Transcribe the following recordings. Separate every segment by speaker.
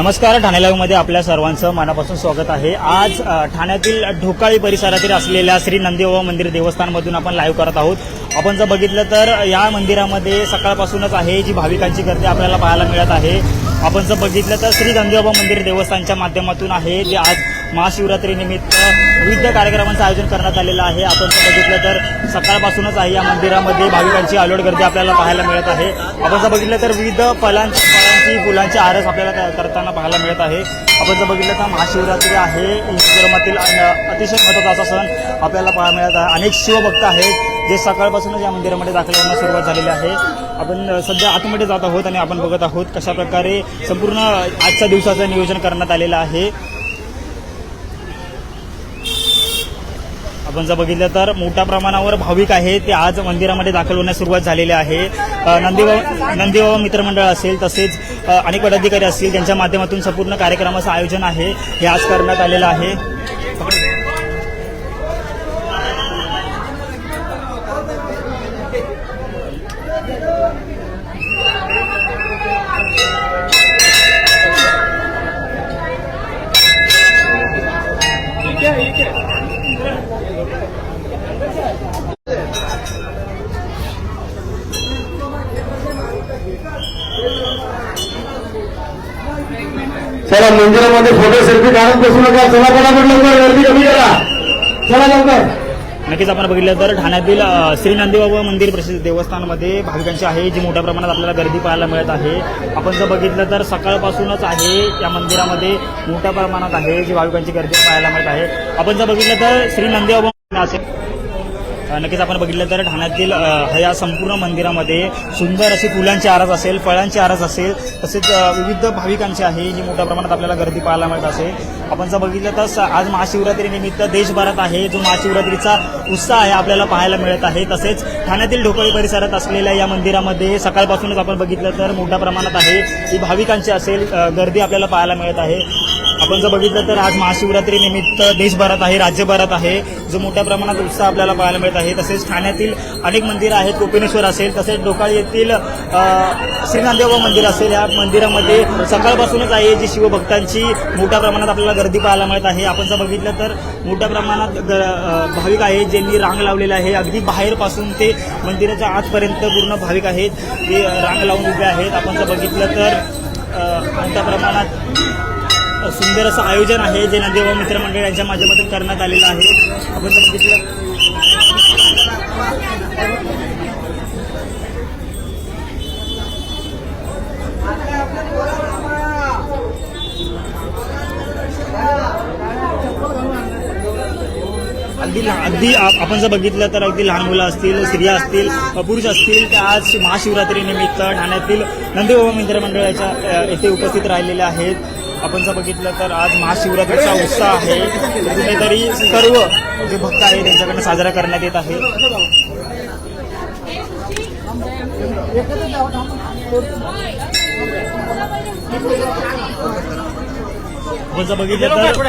Speaker 1: नमस्कार ठाणे लाईव्हमध्ये आपल्या सर्वांचं मनापासून स्वागत आहे. आज ठाण्यातील ढोकाळी परिसरातील असलेल्या श्री नंदीबाबा मंदिर देवस्थानमधून आपण लाईव्ह करत आहोत. आपण जर बघितलं तर या मंदिरामध्ये सकाळपासूनच आहे जी भाविकांची गर्दी आपल्याला पाहायला मिळत आहे. आपण जर बघितलं तर श्री नंदीबाबा मंदिर देवस्थानच्या माध्यमातून आहे. जे आज महाशिवरात्रीनिमित्त विविध कार्यक्रमांचं आयोजन करण्यात आलेलं आहे. आपण जर बघितलं तर सकाळपासूनच आहे या मंदिरामध्ये भाविकांची आलोड गर्दी आपल्याला पाहायला मिळत आहे. आपण जर बघितलं तर विविध फलांची फळांची फुलांची आरस आपल्याला करताना पाहायला मिळत आहे. आपण जर बघितलं तर महाशिवरात्री आहे. हिंदू धर्मातील अतिशय महत्त्वाचा असा सण आपल्याला पाहायला मिळत आहे. अनेक शिवभक्त आहेत. जे सकाळपासूनच या मंदिरामध्ये दाखल होण्यास सुरुवात झालेली आहे. आपण सध्या आतमध्ये जात आहोत आणि आपण बघत आहोत कशा प्रकारे संपूर्ण आजच्या दिवसाचं नियोजन करण्यात आलेलं आहे. आपण जर बघितलं तर मोठ्या प्रमाणावर भाविक आहे ते आज मंदिरामध्ये दाखल होण्यास सुरुवात झालेली आहे. नंदीबाबा नंदीबाबा मित्रमंडळ असेल तसेच अनेक पदाधिकारी असतील त्यांच्या माध्यमातून संपूर्ण कार्यक्रमाचं आयोजन आहे हे आज करण्यात आलेलं आहे.
Speaker 2: चला मंदिरामध्ये फोटो सेल्फी काढत बसू नका. चला फटाफट लवकर गर्दी कमी करा. चला लवकर.
Speaker 1: नक्कीच आपण बघितलं तर ठाण्यातील श्री नंदीबाबा मंदिर प्रसिद्ध देवस्थानमध्ये भाविकांची आहे जी मोठ्या प्रमाणात आपल्याला गर्दी पाहायला मिळत आहे. आपण जर बघितलं तर सकाळपासूनच आहे या मंदिरामध्ये मोठ्या प्रमाणात आहे जी भाविकांची गर्दी पाहायला मिळत आहे. आपण जर बघितलं तर श्री नंदीबाबा असेल. नक्कीच आपण बघितलं तर ठाण्यातील ह्या या संपूर्ण मंदिरामध्ये सुंदर अशी फुलांची आरस असेल फळांची आरस असेल तसेच विविध भाविकांची आहे जी मोठ्या प्रमाणात आपल्याला गर्दी पाहायला मिळत असेल आपण जर बघितलं तर आज महाशिवरात्रीनिमित्त देशभरात आहे जो महाशिवरात्रीचा उत्साह आहे आपल्याला पाहायला मिळत आहे. तसेच ठाण्यातील ढोकळी परिसरात असलेल्या या मंदिरामध्ये सकाळपासूनच आपण बघितलं तर मोठ्या प्रमाणात आहे ही भाविकांची असेल गर्दी आपल्याला पाहायला मिळत आहे. आपण जर बघितलं तर आज महाशिवरात्री निमित्त देशभरात आहे राज्यभरात आहे. जो मोठ्या प्रमाणात उत्साह आपल्याला पाहायला मिळत आहे. तसेच ठाण्यातील अनेक मंदिरं आहेत कोपिनेश्वर असेल तसेच डोकाळी येथील अ, मंदिर असेल या मंदिरामध्ये सकाळपासूनच आहे जी शिवभक्तांची मोठ्या प्रमाणात आपल्याला गर्दी पाहायला मिळत आहे. आपण जर बघितलं तर मोठ्या प्रमाणात ग- भाविक आहेत ज्यांनी रांग लावलेला आहे. अगदी बाहेरपासून ते मंदिराच्या आतपर्यंत पूर्ण भाविक आहेत. ते रांग लावून उभे आहेत. आपण जर बघितलं तर अ, मोठ्या प्रमाणात सुंदर असं आयोजन आहे जे नंदेवा मित्रमंडळ यांच्या माध्यमातून करण्यात आलेलं आहे. आपण जर बघितलं अगदी अगदी आप- आपण जर बघितलं तर अगदी लहान मुलं असतील स्त्रिया असतील पुरुष असतील त्या आज महाशिवरात्रीनिमित्त ठाण्यातील नंदीबाबा मित्रमंडळाच्या मंडळाच्या येथे उपस्थित राहिलेल्या आहेत. आपण जर बघितलं तर आज महाशिवरात्रीचा उत्साह आहे. कुठेतरी सर्व जे भक्त आहे त्यांच्याकडनं साजरा करण्यात येत आहे. आपण जर बघितलं तर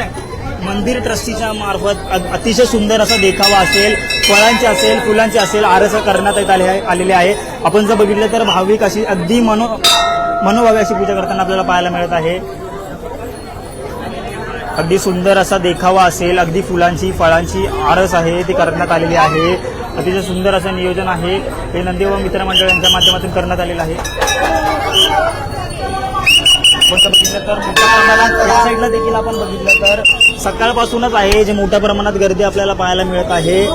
Speaker 1: मंदिर ट्रस्टीच्या मार्फत अतिशय सुंदर असा देखावा असेल फळांचे असेल फुलांचे असेल आरस करण्यात येत आले आलेले आहे. आपण जर बघितलं तर भाविक अशी अगदी मनो मनोभावे अशी पूजा करताना आपल्याला पाहायला मिळत आहे. अगदी सुंदर असा देखावा असेल. अगदी फुलांची फळांची आरस आहे ती करण्यात आलेली आहे. अतिशय सुंदर असं नियोजन आहे. हे नंदीबाबा मित्रमंडळ यांच्या माध्यमातून करण्यात आलेलं आहे. आपण बघितलं तर मोठ्या प्रमाणात या साईडला देखील आपण बघितलं तर सकाळपासूनच आहे जे मोठ्या प्रमाणात गर्दी आपल्याला पाहायला मिळत आहे.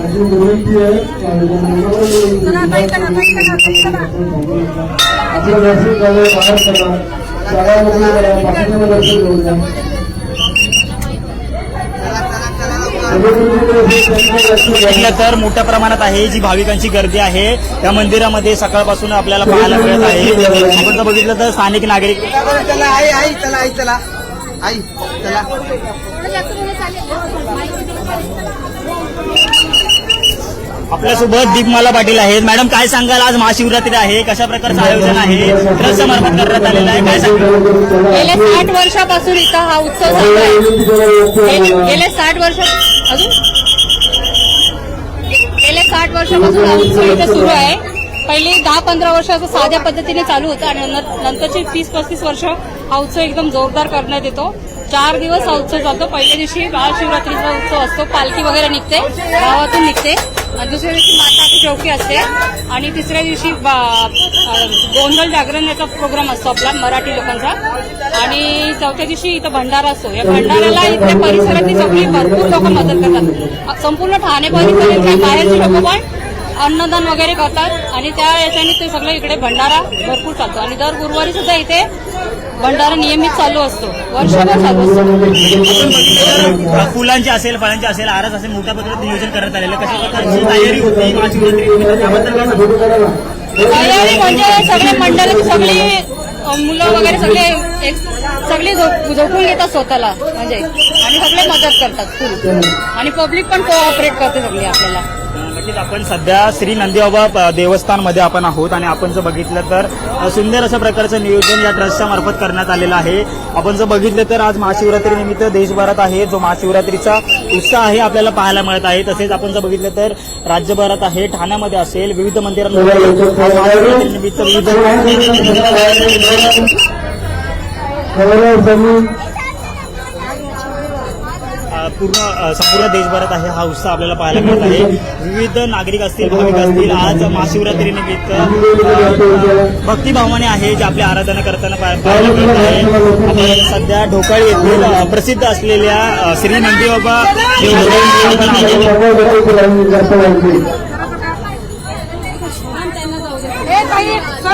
Speaker 2: विनंती आहे आपलं दर्शन झालं बाहेर करा शाळामध्ये करा दर्शन घेऊन जा
Speaker 1: तर मोठ्या प्रमाणात आहे जी भाविकांची गर्दी आहे. त्या मंदिरामध्ये सकाळपासून आपल्याला पाहायला मिळत आहे. आपण जर बघितलं तर स्थानिक नागरिक
Speaker 3: चला आई आई चला आई चला. आई चला.
Speaker 1: आपल्यासोबत दीपमाला पाटील आहेत. मॅडम काय सांगाल? आज महाशिवरात्री आहे. कशा प्रकारचं आयोजन आहे? ट्रस्ट मार्फत करण्यात आलेलं आहे. काय सांगाल?
Speaker 4: गेल्या साठ वर्षापासून इथं हा उत्सव चालू आहे. गे- गेल्या साठ वर्ष अजून? गेल्या साठ वर्षापासून हा उत्सव इथं सुरू आहे. पहिले दहा पंधरा वर्ष असं साध्या पद्धतीने चालू होतं आणि नं- नंतरचे तीस पस्तीस वर्ष हा उत्सव एकदम जोरदार करण्यात येतो. चार दिवस हा उत्सव चालतो पहिल्या दिवशी महाशिवरात्रीचा उत्सव असतो. पालखी वगैरे निघते. गावातून निघते. आणि दुसऱ्या दिवशी माताची चौकी असते. आणि तिसऱ्या दिवशी बा- गोंधळ जागरण याचा प्रोग्राम असतो आपला मराठी लोकांचा. आणि चौथ्या दिवशी इथं भंडारा असतो. या भंडाऱ्याला इथल्या परिसरातली सगळी भरपूर लोक मदत करतात. संपूर्ण ठाणे परिसरातल्या बाहेरचे लोक पण अन्नदान वगैरे करतात. आणि त्या याच्याने ते सगळं इकडे भंडारा भरपूर चालतो. आणि दर गुरुवारी सुद्धा इथे भंडारा नियमित चालू असतो. वर्षभर चालू असतो.
Speaker 1: फुलांची असेल फळांची असेल आरस असेल मोठ्या प्रमाणात नियोजन करण्यात आलेलं कशा प्रकारची तयारी होती?
Speaker 4: तयारी म्हणजे सगळे मंडळी सगळी मुलं वगैरे सगळे एक सगळी झोप- झोपून घेतात स्वतःला म्हणजे आणि सगळे मदत करतात. फुल आणि पब्लिक पण कोऑपरेट करते सगळी आपल्याला.
Speaker 1: नक्कीच आपण सध्या श्री नंदीबाबा देवस्थानमध्ये आपण आहोत आणि आपण जर बघितलं तर सुंदर अशा प्रकारचं नियोजन या ट्रस्टच्या मार्फत करण्यात आलेलं आहे आपण जर बघितलं तर आज महाशिवरात्री निमित्त देशभरात आहे जो महाशिवरात्रीचा उत्साह आहे आपल्याला पाहायला मिळत आहे तसेच आपण जर बघितलं तर राज्यभरात आहे ठाण्यामध्ये असेल विविध मंदिरांमध्ये महाशिवरात्रीनिमित्त विविध पूर्ण संपूर्ण देशभरात आहे हा उत्साह आपल्याला पाहायला मिळत आहे. विविध नागरिक असतील भाविक असतील आज महाशिवरात्री निमित्त अ, भक्तिभावाने आहे जे आपली आराधना करताना पाह- पाहायला मिळत आहे. आपण सध्या ढोकाळी येथील प्रसिद्ध असलेल्या श्री नंदीबाबा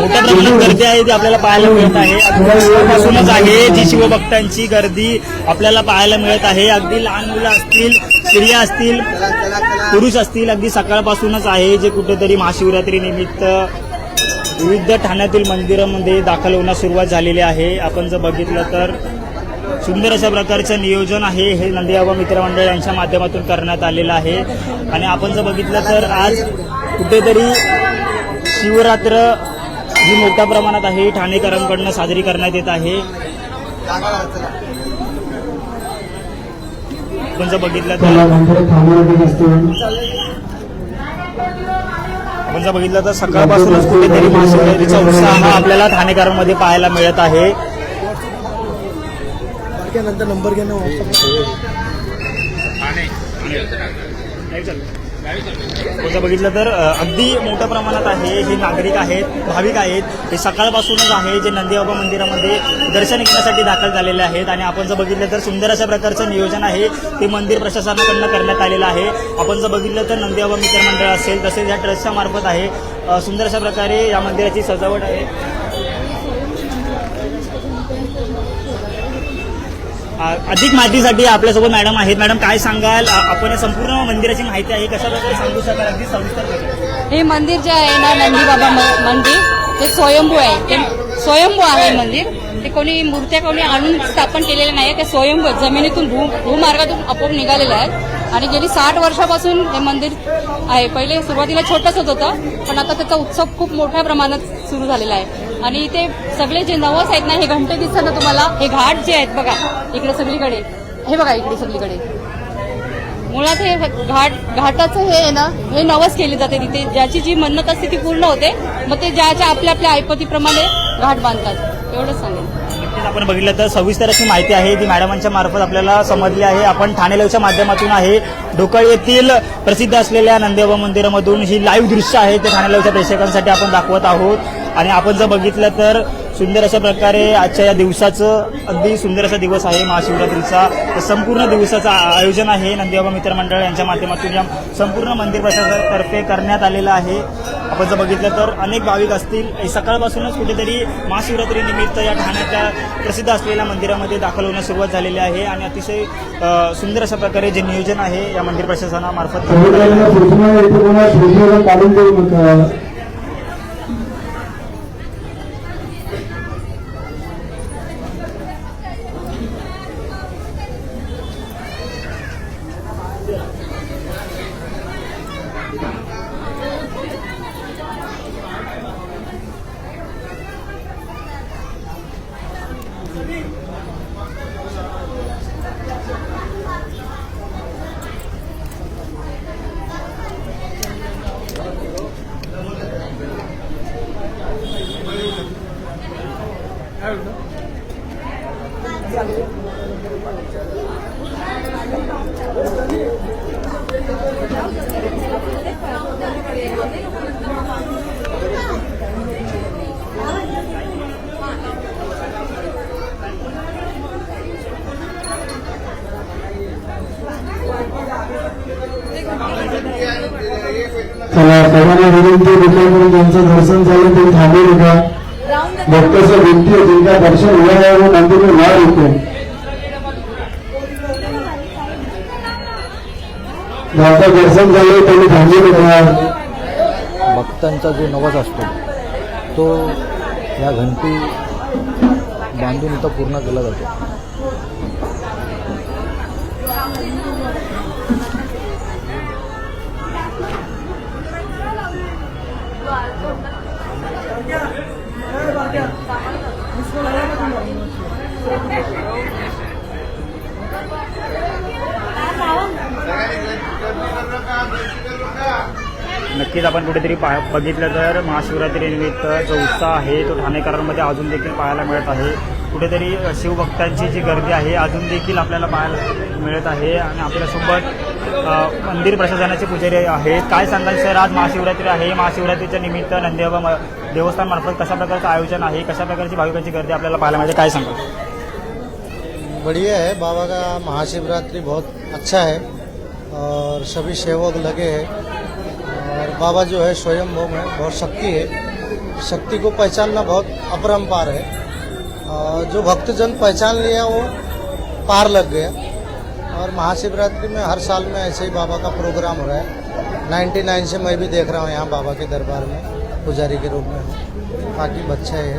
Speaker 1: मोठ्या प्रमाणात गर्दी आहे ती आपल्याला पाहायला मिळत आहे. सकाळपासूनच आहे जी शिवभक्तांची गर्दी आपल्याला पाहायला मिळत आहे. अगदी लहान मुलं असतील स्त्रिया असतील पुरुष असतील अगदी सकाळपासूनच आहे जे कुठेतरी महाशिवरात्री निमित्त विविध ठाण्यातील मंदिरामध्ये दाखल होण्यास सुरुवात झालेली आहे. आपण जर बघितलं तर सुंदर अशा प्रकारचं नियोजन आहे. हे नंदीबाबा मित्रमंडळ यांच्या माध्यमातून करण्यात आलेलं आहे. आणि आपण जर बघितलं तर आज कुठेतरी शिवरात्र ही मोठ्या प्रमाणात आहे ठाणेकरांकडनं साजरी करण्यात येत आहे. आपण जर बघितलं तर आपण जर बघितलं तर सकाळपासूनच कुठेतरी महाशिवरात्रीचा उत्साह हा आपल्याला ठाणेकरांमध्ये पाहायला मिळत आहे.
Speaker 3: नंतर नंबर घे ना
Speaker 1: बघितलं तर अगदी मोठ्या प्रमाणात आहे हे नागरिक आहेत भाविक आहेत. हे सकाळपासूनच आहे जे नंदीबाबा मंदिरामध्ये दर्शन घेण्यासाठी दाखल झालेले आहेत. आणि आपण जर बघितलं तर सुंदर अशा प्रकारचं नियोजन आहे. ते मंदिर प्रशासनाकडनं करण्यात आलेलं आहे. आपण जर बघितलं तर नंदीबाबा मित्रमंडळ असेल तसेच या ट्रस्टच्या मार्फत आहे. सुंदर अशा प्रकारे या मंदिराची सजावट आहे. अधिक माहितीसाठी आपल्यासोबत मॅडम आहेत. मॅडम काय सांगाल? आपण या संपूर्ण मंदिराची माहिती आहे. कशा प्रकारे सांगू शकाल? अगदी सविस्तर
Speaker 4: हे मंदिर जे आहे ना नंदी बाबा मंदिर ते स्वयंभू आहे. ते स्वयंभू आहे मंदिर. ते कोणी मूर्त्या कोणी आणून स्थापन केलेलं नाही ते स्वयंभू जमिनीतून भू भूमार्गातून आपोआप निघालेलं आहे आणि गेली साठ वर्षापासून हे मंदिर आहे. पहिले सुरुवातीला छोटंसंच होतं पण आता त्याचा उत्सव खूप मोठ्या प्रमाणात सुरू झालेला आहे. आणि इथे सगळे जे नवस आहेत ना हे घंटे दिसतात ना तुम्हाला हे घाट जे आहेत बघा इकडे सगळीकडे. हे बघा इकडे सगळीकडे. मुळात हे घाट घाटाचं हे आहे ना हे नवस केले जाते तिथे. ज्याची जी मन्नत असते ती पूर्ण होते. मग ते ज्याच्या आपल्या आपल्या ऐपतीप्रमाणे घाट बांधतात. एवढंच सांगेन.
Speaker 1: आपण बघितलं तर सविस्तर अशी माहिती आहे. ती मॅडमांच्या मार्फत आपल्याला समजली आहे. आपण ठाणे लाईव्हच्या माध्यमातून आहे. ढोकळ येथील प्रसिद्ध असलेल्या नंदेबा मंदिरामधून ही लाईव्ह दृश्य आहे. ते ठाणे लाईव्हच्या प्रेक्षकांसाठी आपण दाखवत आहोत. आणि आपण जर बघितलं तर सुंदर अशा प्रकारे आजच्या या दिवसाचं अगदी सुंदर असा दिवस आहे. महाशिवरात्रीचा. तर संपूर्ण दिवसाचं आयोजन आहे. नंदीबाबा मित्रमंडळ यांच्या माध्यमातून या संपूर्ण मंदिर प्रशासनातर्फे करण्यात आलेलं आहे. आपण जर बघितलं तर अनेक भाविक असतील. सकाळपासूनच कुठेतरी महाशिवरात्री निमित्त या ठाण्याच्या प्रसिद्ध असलेल्या मंदिरामध्ये दाखल होण्यास सुरुवात झालेली आहे आणि अतिशय सुंदर अशा प्रकारे जे नियोजन आहे या मंदिर प्रशासनामार्फत
Speaker 2: सर्वांना विनंती कृपया ज्यांचं दर्शन झालं ते थांबू नका भक्तचं विनंती होती जिनका दर्शन उभ्या मंदिर में ना रुके ज्यांचं दर्शन झालं त्यांनी थांबू नका
Speaker 5: भक्तांचा जो नवाज असतो तो या घंटी बांधून इथं पूर्ण केला जातो.
Speaker 1: नक्कीच आपण कुठेतरी पा बघितलं तर महाशिवरात्रीनिमित्त जो उत्साह आहे तो ठाणेकरांमध्ये अजून देखील पाहायला मिळत आहे. कुठेतरी शिवभक्तांची जी गर्दी आहे अजून देखील आपल्याला पाहायला मिळत आहे आणि आपल्यासोबत मंदिर प्रशासनाचे पुजारी आहेत. काय सांगाल सर आज महाशिवरात्री आहे. महाशिवरात्रीच्या निमित्त नंदेबा देवस्थानमार्फत कशा प्रकारचं आयोजन आहे? कशा प्रकारची भाविकांची गर्दी आपल्याला पाहायला मिळते? काय सांगाल?
Speaker 5: बढ़िया है बाबा का महाशिवरात्रि बहुत अच्छा है और सभी सेवक लगे हैं. बाबा जो है स्वयं में बहुत शक्ति है। शक्ति को पहचानना बहुत अपरम्पार है। जो भक्तजन पहचान लिया, वो पार लग गया। और महाशिवरात्रि में हर साल में ऐसे ही बाबा का प्रोग्राम हो रहा है। 99 से मैं भी देख रहा हूँ यहाँ बाबा के दरबार में, पुजारी के रूप में। बाकी बच्चे है।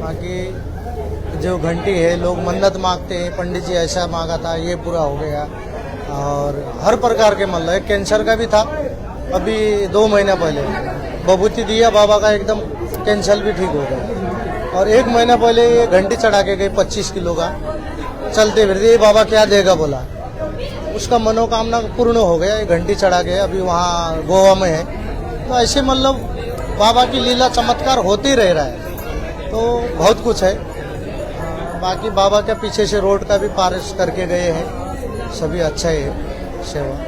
Speaker 5: बाकी जो घंटी है, लोग मन्नत मांगते हैं, पंडित जी ऐसा मांगा था, ये पूरा हो गया। और हर प्रकार के मतलब है कैंसर का भी था। अभी दो महीना पहले। बबूती दिया, बाबा का एकदम कैंसल भी ठीक हो गया। और एक महीना पहले ये घंटी चढ़ा के गई पच्चीस किलो का। चलते फिरते, ये बाबा क्या देगा? बोला। उसका मनोकामना पूर्ण हो गया, ये घंटी चढ़ा के अभी वहाँ गोवा में है। तो ऐसे मतलब बाबा की लीला चमत्कार होते रह रहा है। तो बहुत कुछ है। बाकी बाबा के पीछे से रोड का भी पारिश करके गए हैं। सभी अच्छा है, सेवा।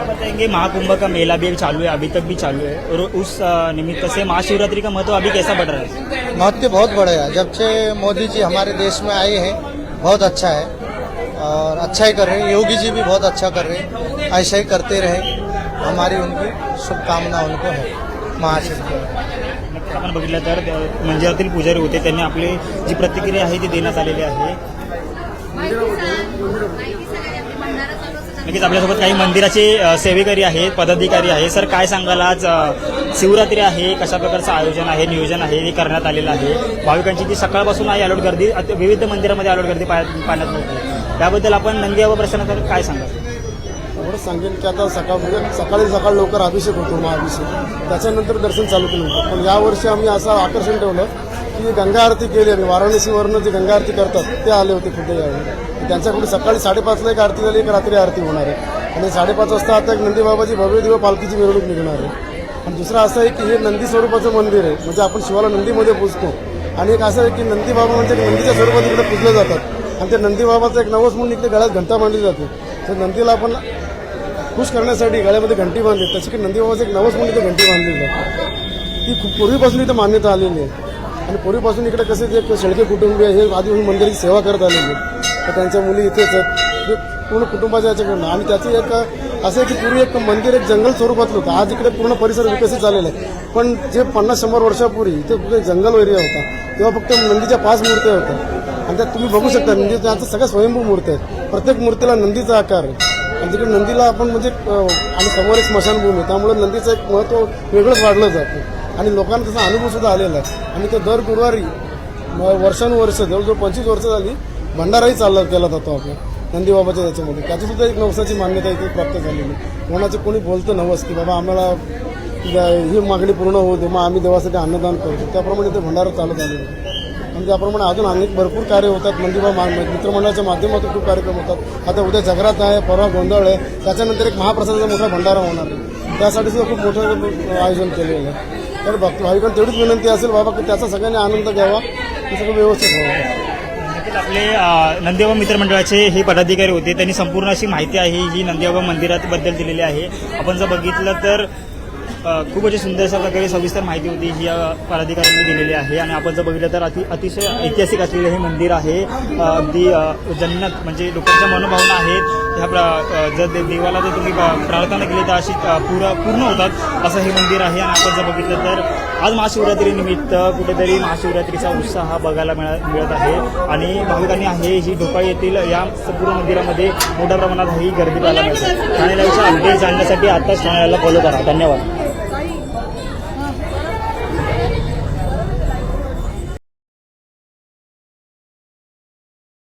Speaker 1: ये बताएंगे। महाकुंभ का मेला भी चालू है अभी तक भी चालू है। और उस निमित्त से महाशिवरात्रि का महत्त्व अभी कैसा बढ़ रहा है?
Speaker 5: महत्त्व बहुत है। जब से मोदी जी हमारे देश में आए हैं बहुत अच्छा है। और अच्छा ही कर रहे हैं। योगी जी भी बहुत अच्छा कर रहे हैं। ऐसा ही करते रहे। हमारी उनकी शुभकामना उनको है। महाशिवरात्रि।
Speaker 1: आपण बघितलं तर मंदिरातील पुजारी होते त्यांनी आपली जी प्रतिक्रिया आहे ती देण्यात आलेली आहे. नक्कीच आपल्यासोबत काही मंदिराचे सेवेकरी आहेत पदाधिकारी आहेत. सर काय सांगाल आज शिवरात्री आहे कशा प्रकारचं आयोजन आहे नियोजन आहे हे करण्यात आलेलं आहे? भाविकांची जी सकाळपासून आहे अलोट गर्दी विविध मंदिरामध्ये अलोट गर्दी पाहण्यात मिळते. त्याबद्दल आपण नंदीबाबा प्रसन्न काय सांगाल?
Speaker 6: एवढं सांगेन की आता सकाळ म्हणजे सकाळी सकाळ लवकर अभिषेक होतो महाअभिषेक. त्याच्यानंतर दर्शन चालू केलं होतं. पण यावर्षी आम्ही असं आकर्षण ठेवलं की गंगा आरती केली आम्ही. वाराणसीवरनं जे गंगा आरती करतात ते आले होते खुद्द यावेळी. त्यांच्याकडून सकाळी साडेपाचला एक आरती झाली एक रात्री आरती होणार आहे. आणि साडेपाच वाजता आता एक नंदीबाबाची भव्य दिव्य पालखीची मिरवणूक निघणार आहे. आणि दुसरं असं आहे की हे नंदी स्वरूपाचं मंदिर आहे म्हणजे आपण शिवाला नंदीमध्ये पूजतो आणि एक असं आहे की नंदीबाबा म्हणजे नंदीच्या स्वरूपात इकडे पूजले जातात. आणि त्या नंदीबाबाचं एक नवस म्हणून इकडे गळ्यात घंटा मांडली जाते. तर नंदीला आपण खुश करण्यासाठी गळ्यामध्ये घंटी बांधली. तशी की नंदीबाबाचं एक नवस म्हणून इथे घंटी बांधली जाते. ती खूप पूर्वीपासून इथं मान्यता आलेली आहे. आणि पूर्वीपासून इकडे कसे जे शेळके कुटुंबीय हे आदिवासी मंदिराची सेवा करत आलेली आहे तर त्यांच्या मुली इथेच आहेत. म्हणजे पूर्ण कुटुंबाच्या याच्याकडनं. आणि त्याचं एक असं आहे की पूर्वी एक मंदिर एक जंगल स्वरूपातलं होतं. आज इकडे पूर्ण परिसर विकसित झालेला आहे. पण जे पन्नास शंभर वर्षापूर्वी इथे जंगल एरिया होता तेव्हा फक्त नंदीच्या पाच मूर्त्या होत्या. आणि त्यात तुम्ही बघू शकता म्हणजे त्यांचं सगळ्या स्वयंभू मूर्त्या आहेत. प्रत्येक मूर्तीला नंदीचा आकार आहे. आणि तिकडे नंदीला आपण म्हणजे आणि समोर एक स्मशानभूमी आहे. त्यामुळे नंदीचं एक महत्त्व वेगळंच वाढलं जातं. आणि लोकांना त्याचा अनुभवसुद्धा आलेला आहे. आणि ते दर गुरुवारी वर्षानुवर्ष जवळजवळ पंचवीस वर्ष झाली भंडाराही चालला केला जातो आपला नंदीबाबाच्या याच्यामध्ये. त्याचीसुद्धा एक नवसाची मान्यता इथे प्राप्त झालेली. आहे. कोणाचे कोणी बोलतं नवस की बाबा आम्हाला ही मागणी पूर्ण होऊ मग आम्ही देवासाठी अन्नदान करतो. त्याप्रमाणे ते भंडारा चालत आलेलं आहे. आणि त्याप्रमाणे अजून अनेक भरपूर कार्य होतात. नंदीबा मा मित्रमंडळाच्या माध्यमातून खूप कार्यक्रम होतात. आता उद्या जगरात आहे परवा गोंधळ आहे. त्याच्यानंतर एक महाप्रसादाचा मोठा भंडारा होणार आहे. त्यासाठी सुद्धा खूप मोठं आयोजन केलेलं आहे. तर भक्त भाविकांना तेवढीच विनंती असेल बाबा की त्याचा सगळ्यांनी आनंद घ्यावा. हे सगळं व्यवस्थित व्हावं.
Speaker 1: आपले अ, नंदीबाबा मित्रमंडळाचे हे पदाधिकारी होते. त्यांनी संपूर्ण अशी माहिती आहे ही नंदीबाबा मंदिराबद्दल दिलेली आहे. आपण जर बघितलं तर खूप अशी सुंदर अशा प्रकारे सविस्तर माहिती होती ही या पदाधिकाऱ्यांनी दिलेली आहे. आणि आपण जर बघितलं तर अति अतिशय ऐतिहासिक असलेलं हे मंदिर आहे. अगदी जन्नत म्हणजे लोकांच्या मनोभावना आहेत. ह्या प्र जर देवाला जर तुम्ही प्रार्थना केली तर अशी पूर पूर्ण पूर्ण होतात असं हे मंदिर आहे. आणि आपण जर बघितलं तर आज महाशिवरात्रीनिमित्त कुठेतरी महाशिवरात्रीचा उत्साह बघायला मिळा मिळत आहे. आणि भाविकांनी आहे ही ढोकाळी येथील या संपूर्ण मंदिरामध्ये मोठ्या प्रमाणात ही गर्दी पाहायला मिळते. ठाणे अपडेट जाणण्यासाठी आताच ठाण्याला फॉलो करा. धन्यवाद.